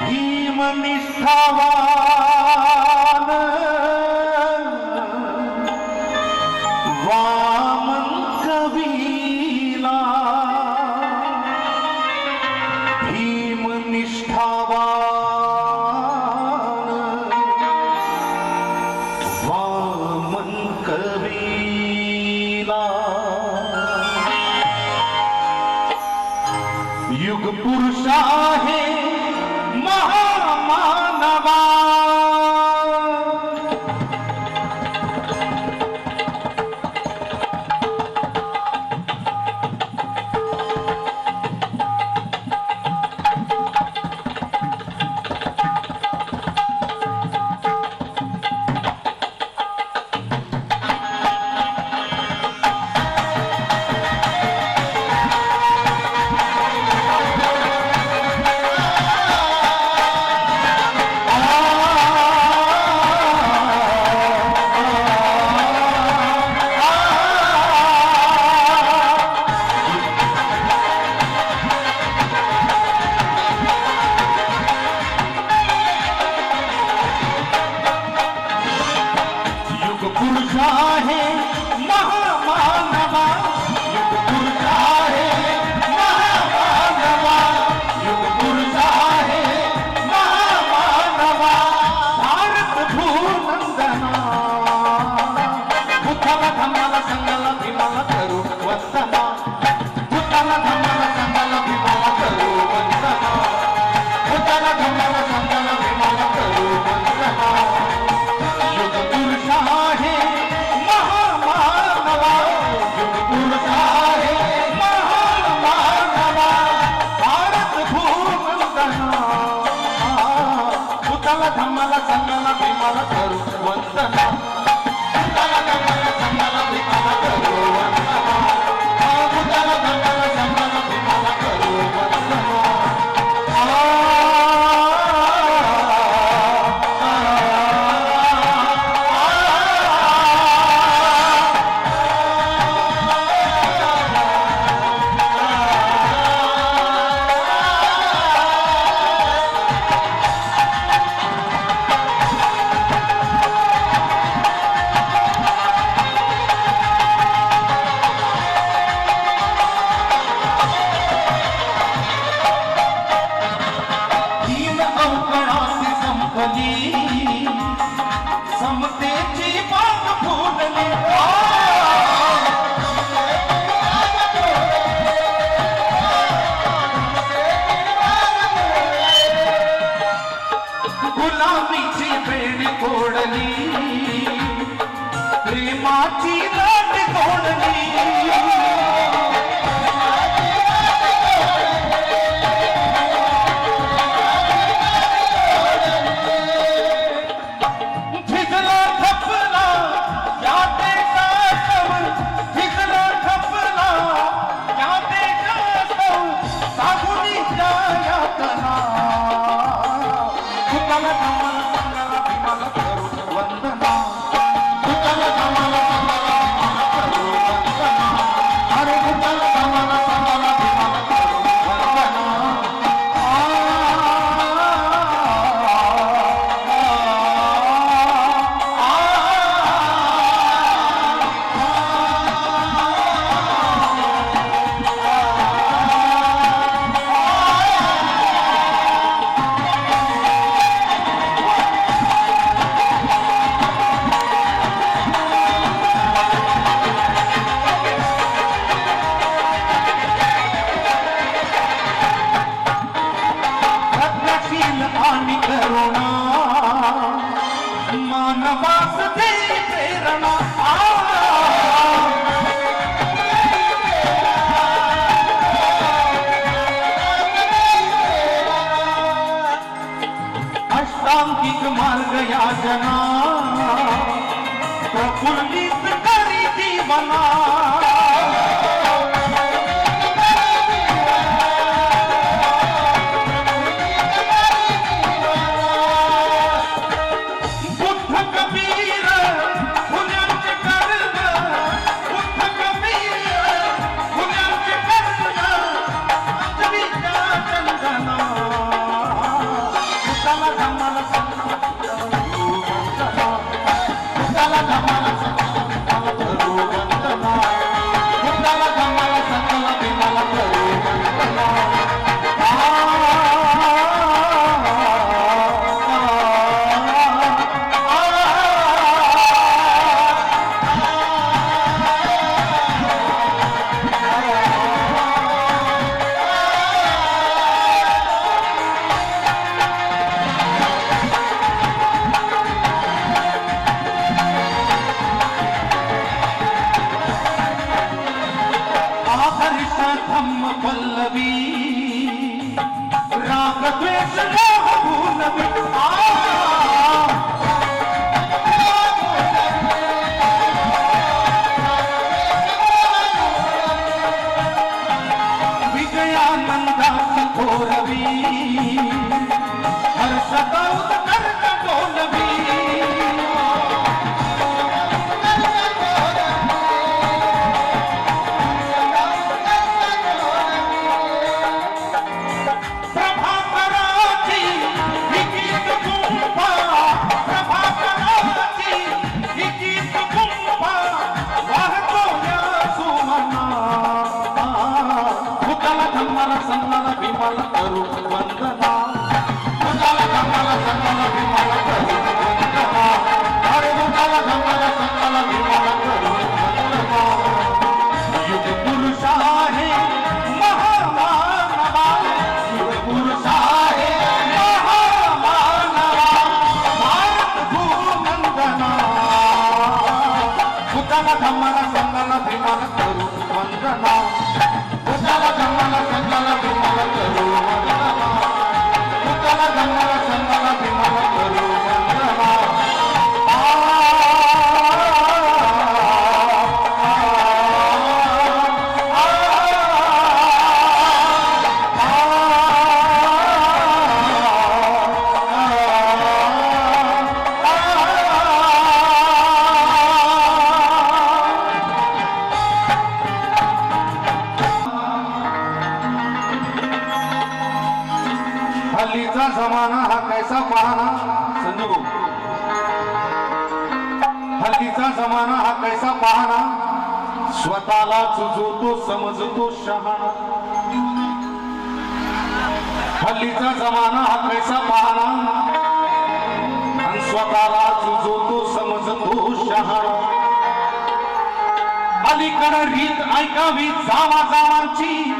ભીમ નિષ્ઠાવાન ಕೂಡಲಿ సంగల సంగల సంగల సంగల संजू हल्लीचा जमाना हा कैसा पाहना? स्वतःला चुजवतो समजतो शहाणा. हल्लीचा जमाना हा कैसा पाहना? आणि स्वतःला चुजवतो समजतो शहाणा. अलीकडं रीत ऐकावी जावा जावांची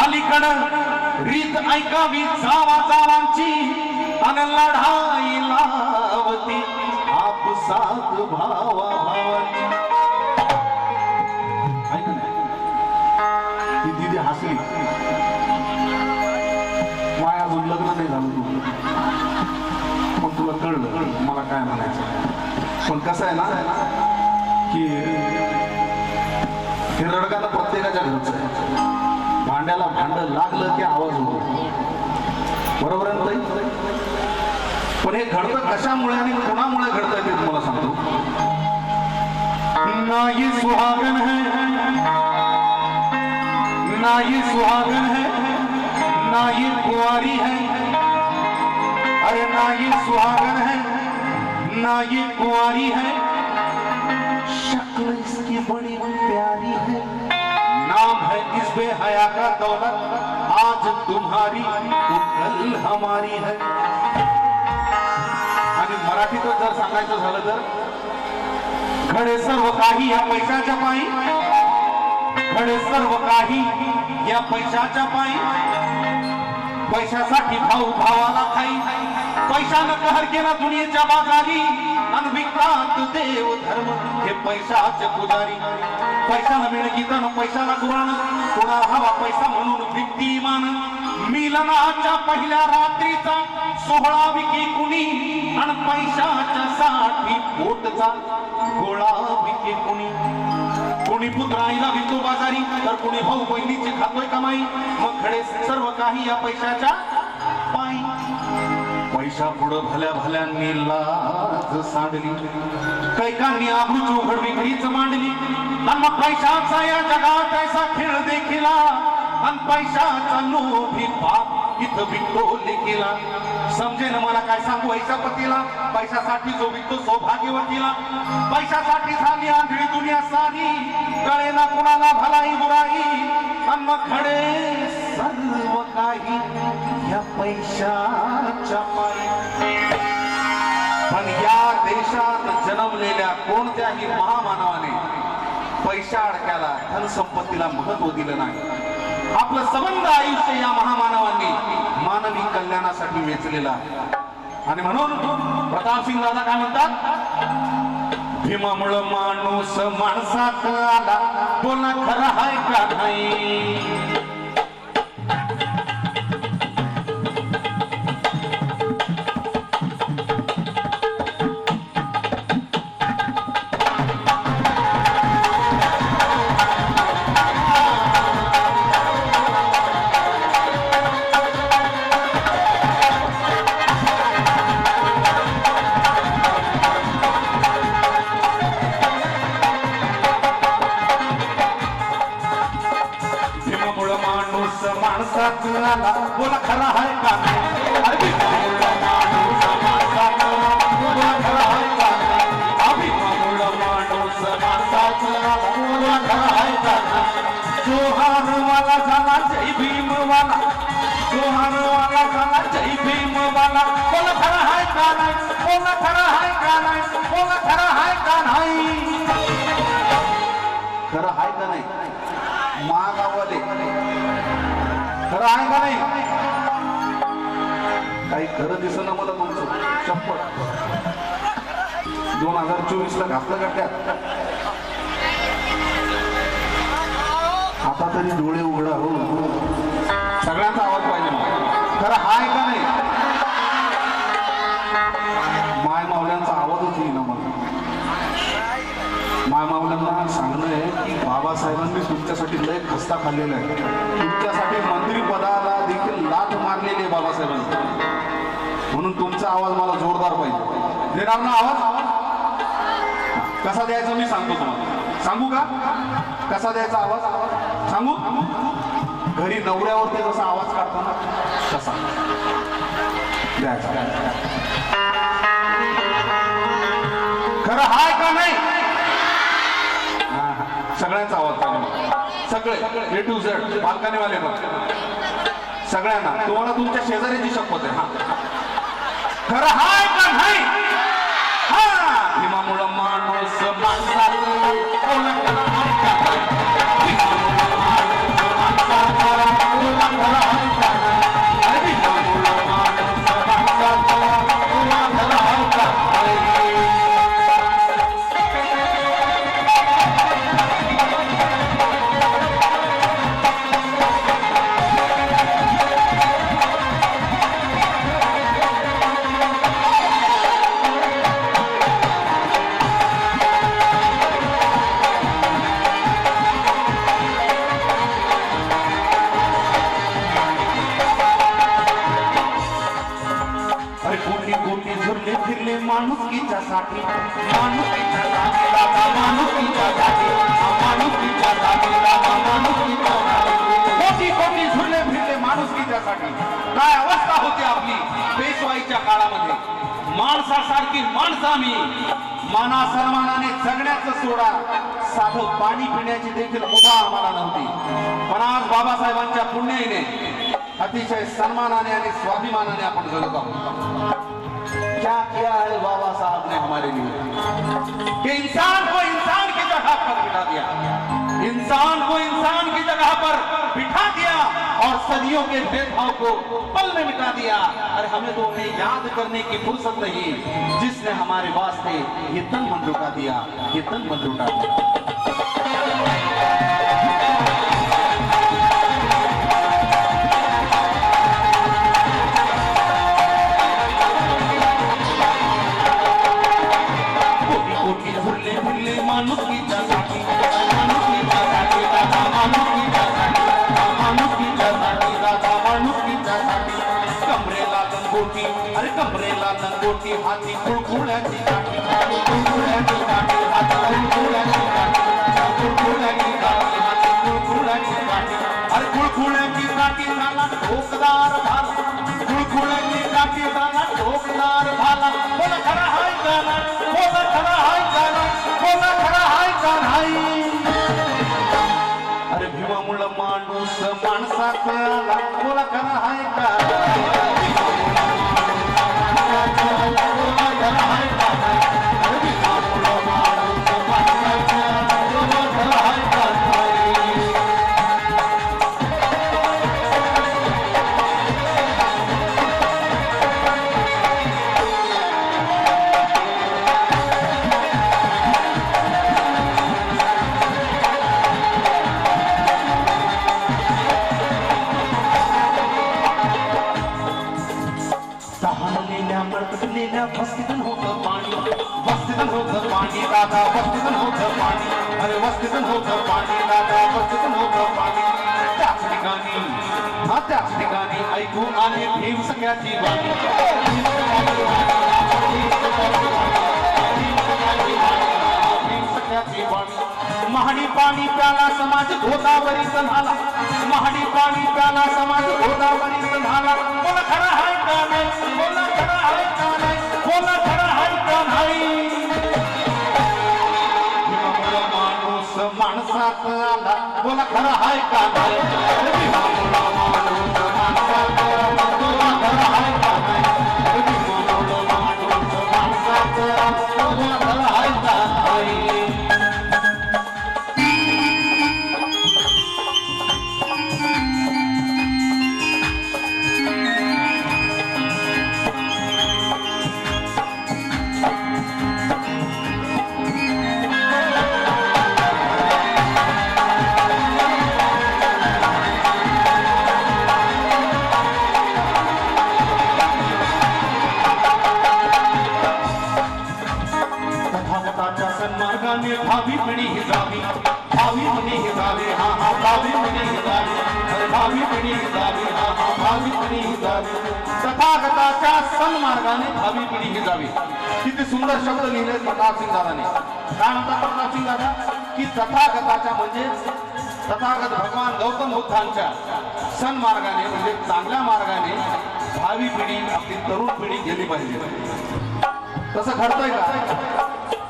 अलीकडं रीत ऐकावी जावा जावांची अन लढाई लावती आपसात भावा भावांची. ना. ती दिदी हसली. माया अजून लग्न नाही झालं तू पण तुला कळलं मला काय म्हणायचं. पण कसं आहे ना की हे रडकाला प्रत्येकाच्या घरचं आहे. भांड्याला भांड लागलं की आवाज होतो. बरोबर आहे ताई? पण हे घडतं कशामुळे आणि कोणामुळे घडतंय ते तुम्हाला सांगतो. ना ये सुहागन है ना ये सुहागन है ना ये कुंवारी है। अरे ना ये सुहागन है ना ये कुंवारी है। शक्ल इसकी बड़ी प्यारी है। नाम है इस बेहया का दौलत? आज तुम्हारी तो कल हमारी है। आणि मराठीतच जर सांगायचं झालं तर घडे सर्व काही या पैशाच्या पायी घडे सर्व काही या पैशाच्या पायी पैशासाठी भाऊ भावाला खाई पैशानं कहर केला दुनियेच्या बाजारी आणि विकतात देव धर्म हे पैशाचे पुजारी पैशाला मिळ गीतानं पैशाला गुराण कोणा हवा पैसा म्हणून विकती मान मिलनाच्या पहिल्या रात्रीचा सोहळा विकी कुणी? आणि पैशाच्या साठी पोटचा गोळा विकी कुणी? कोणी पुत्र आईला विकतो बाजारी तर कोणी भाऊ बहिणीची खातोय कमाई? मग खडे सर्व काही या पैशाच्या पायी. पैसा पुढं भल्या भल्यांनी लाज सांडली. कैकांनी आबरूची उघड विक्रीच मांडली. आणि मग पैशाचा या जगात ऐसा खेळ देखील. आणि पैशाचा लोभी बाप इथं विकतो लेकीला समजेन मला काय सांगू ऐसा पतीला? पैशासाठी जो विकतो सौभाग्यवतीला. पैशासाठी झाली आंधळी दुनिया सारी. कळेना कुणाला भलाई बुराई. आणि मग खडे सर्व काही. या पैशाच्या पायी पण या देशात जन्मलेल्या कोणत्याही महामानवाने पैशा अडक्याला धनसंपत्तीला महत्त्व दिलं नाही. आपलं संबंध आयुष्य या महामानवांनी मानवी कल्याणासाठी वेचलेलं आहे. आणि म्हणून प्रतापसिंग दादा काय म्हणतात? भीमामुळं माणूस माणसात आला. बोला खरं हाय का नाही? माणसात बोला खरा हाय का अरे बोला खरा हाय का नाही? माणूस बोला खरा का झाला जय भीम वाला। झाला जय भीम बोला खरा हाय का नाही बोला खरा हाय का नाही बोला खरा हाय का नाही खरं हाय का नाही? महागावाले खरं आहे का नाही काही खरं दिसलं मला तुमचं चप्पल दोन हजार चोवीस ला घातलं का त्यात? आता तरी डोळे उघडा हो. सगळ्यांचा आवाज पाहिजे मला. खरं हाय का नाही? माय सांगणं आहे की बाबासाहेबांनी तुमच्यासाठी लय खस्ता खाल्लेला आहे. तुमच्यासाठी मंत्री पदाला देखील लाट मारलेली आहे बाबासाहेबांनी. म्हणून तुमचा आवाज मला जोरदार पाहिजे. देणार ना आवाज. कसा द्यायचा मी सांगतो तुम्हाला. सांगू का? कसा द्यायचा आवाज? सांगू? घरी नवऱ्यावरती जसा आवाज काढतो ना तसा. द्यायचा. खरं हाय का नाही? सगळ्यांचा आवाज पाहिजे सगळे ए टू झेड बाल्कनीवाले पण सगळ्यांना. तुम्हाला तुमच्या शेजाऱ्याची शपथ आहे हा. खरं हाय का नाही? पाणी पिण्याची देखील मुभा आम्हाला नव्हती. पण आज बाबासाहेबांच्या पुण्याईने, अतिशय सन्मानाने आणि स्वाभिमानाने आपण जगत आहोत. क्या किया है बाबा साहब ने हमारे लिए? कि इंसान को इंसान की जगह पर बिठा दिया. इंसान को इंसान की जगह पर बिठा दिया और सदियों के भेदभाव को पल में मिटा दिया। अरे हमें तो उन्हें याद करने की फुर्सत नहीं। जिसने हमारे वास्ते ये तन मन लुटा दिया, ये तन मन लुटा दिया। होती हाती कुळकुळ्याची अरे कुळकुळ्याची काठी हाती कुळकुळ्याची कुळकुळ्याची हाती कुळकुळ्याची अरे कुळकुळ्याची झाला ठोकदार भाला कुळकुळ्याची झाला ठोकदार भाला खरा हाय खरा हाय खरा हाय अरे माणूस माणसात आला बोला खरा हाय का समाज गोदावरी झाला महाडी पाणी प्याला समाज गोदावरी झाला बोला खरा हाय का नाही? बोला खरा हाय का नाही? बोला खरा हाय का नाही? माणूस माणसात आला. बोला खरा हाय का नाही? माणूस माणसात आला किती सुंदर शब्द लिहिले प्रताप सिंग दादाने काय म्हणतात प्रताप सिंग दादा की तथागताच्या म्हणजे तथागत भगवान गौतम बुद्धांच्या सन्मार्गाने म्हणजे चांगल्या मार्गाने भावी पिढी आपली तरुण पिढी गेली पाहिजे. तसं घडतंय का?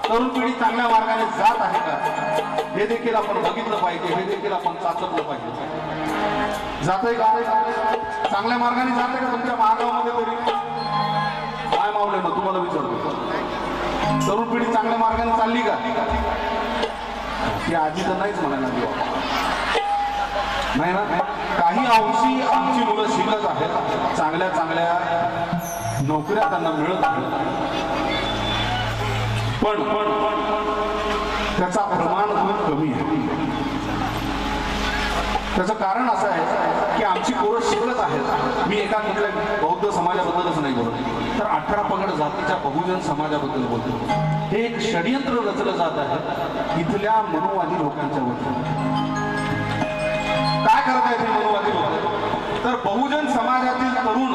तरुण पिढी चांगल्या मार्गाने जात आहे का? हे देखील आपण बघितलं पाहिजे हे देखील आपण चाचपलं पाहिजे. जातंय का? चांगल्या मार्गाने जाते का तुमच्या महागावामध्ये तरी? काय मावले मग? तुम्हाला विचारतो. तरुण पिढी चांगल्या मार्गाने चालली का? ती आजी तर नाहीच म्हणायला लागली. नाही ना? काही अंशी आमची मुलं शिकत आहेत. चांगल्या चांगल्या नोकऱ्या त्यांना मिळत आहेत. पण पण त्याचा प्रमाण खूप कमी आहे. त्याचं कारण असं आहे की आमची पोरं शिकत आहेत. मी एका कुठल्या बौद्ध समाजाबद्दलच नाही बोलत. अठरा पगड जातीच्या बहुजन समाजाबद्दल बोलतो. हे एक षडयंत्र रचलं जात आहे. इथल्या मनुवादी लोकांच्या वतीने. काय करत आहेत मनोवादी मनुवादी लोक? तर बहुजन समाजातील तरुण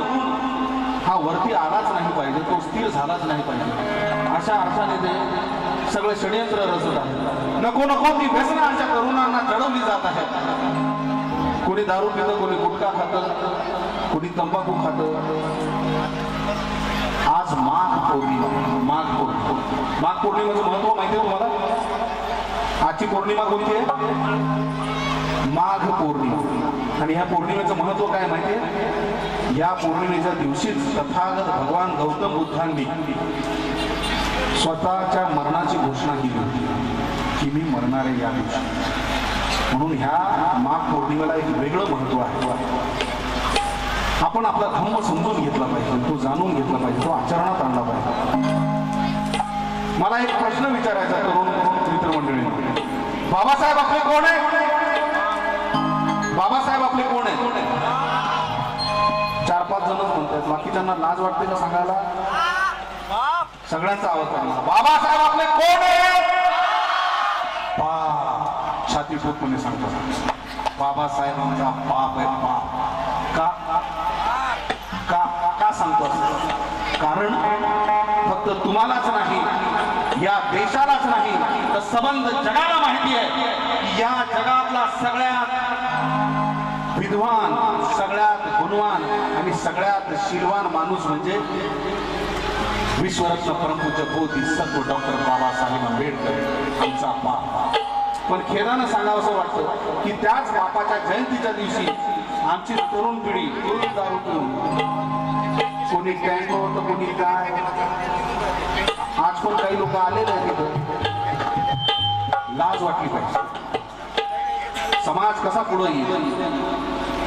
हा वरती आलाच नाही पाहिजे तो स्थिर झालाच नाही पाहिजे. अशा अर्थाने ते सगळे षडयंत्र रचत आहे नको नको ती व्यसना आमच्या तरुणांना चढवली जात आहे कोणी दारू पितं कोणी गुटखा खातं कोणी तंबाखू खातं. आज माघ पौर्णिमा माघ पौर्णिमा. माघ पौर्णिमेचं महत्त्व माहिती आहे तुम्हाला? आजची पौर्णिमा कोणती आहे? माघ पौर्णिमा. आणि ह्या पौर्णिमेचं महत्त्व काय माहिती आहे? या पौर्णिमेच्या दिवशीच तथागत भगवान गौतम बुद्धांनी स्वतःच्या मरणाची घोषणा केली होती की मी मरणार आहे या दिवशी. म्हणून ह्या माघ पौर्णिमेला एक वेगळं महत्त्व आहे. आपण आपला धर्म समजून घेतला पाहिजे तो जाणून घेतला पाहिजे तो आचरणात आणला पाहिजे. मला एक प्रश्न विचारायचा तरुण मित्रमंडळी. बाबासाहेब आपले कोण आहे? बाबासाहेब आपले कोण आहे? चार पाच जणच म्हणतात बाकीच्यांना लाज वाटते का सांगायला? सगळ्यांचा आवाज काढला बाबासाहेब आपले कोण आहे? छाती ठोकपणे बाबासाहेब बाबासाहेबांचा बाप आहे बाप. तुम्हालाच नाही या देशालाच नाही तर संबंध जगाला माहिती आहे की या जगातला सगळ्यात विद्वान सगळ्यात गुणवान आणि सगळ्यात शिरवान माणूस म्हणजे विश्वरत्न परमपूज्य बोधी सत्व डॉक्टर बाबासाहेब आंबेडकर आमचा बाप. पण खेदानं सांगावं असं वाटतं की त्याच बापाच्या जयंतीच्या दिवशी आमची तरुण पिढी तरुण दारू पिऊन कोणी टँक होतं कोणी काय? आजकाल काही लोक आलेले आहेत तिथं लाज वाटली पाहिजे. समाज कसा पुढे येईल?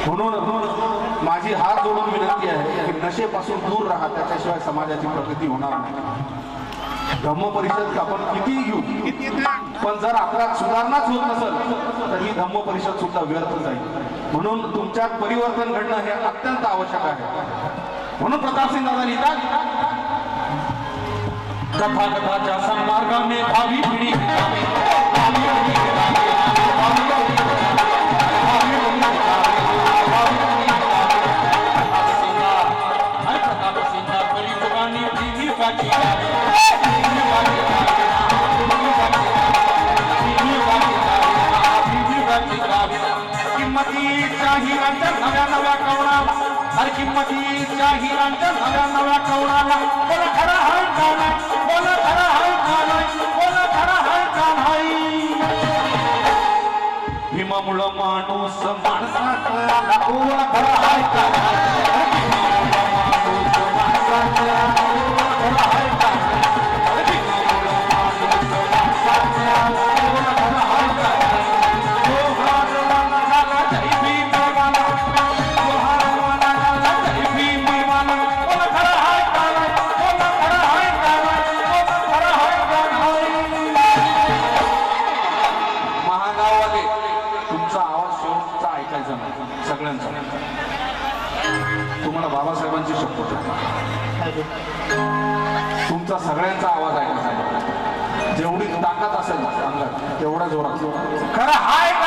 म्हणून माझी हात जोडून विनंती आहे की नशेपासून दूर राहा त्याच्याशिवाय समाजाची प्रगती होणार नाही. धम्म परिषद आपण किती घेऊ पण जर आपल्यात सुधारणाच होत नसेल तर ही धम्म परिषद सुद्धा व्यर्थ जाईल. म्हणून तुमच्यात परिवर्तन घडणं हे अत्यंत आवश्यक आहे. म्हणून प्रतापसिंग दादा लिहितात कथा सन्मार्गाने भावी पिढी हितावे, भावी किंमतीच्या नव्या नव्या कवडा हर किंमतीच्या हिरांच्या झाल्या नव्या कवळाला बोला खरा हाय का नाही? बोला खरा हाय का नाही? बोला खरा हाय का नाही? भीमामुळं माणूस माणसाचा बोला खरा हाय का भीमामुळं माणूस माणसाचा टाकायचा नाही सगळ्यांचा. तुम्हाला बाबासाहेबांची शपथ आहे तुमचा सगळ्यांचा आवाज ऐकायचा. जेवढी ताकद असेल अंगात तेवढा जोरात. खरं हाय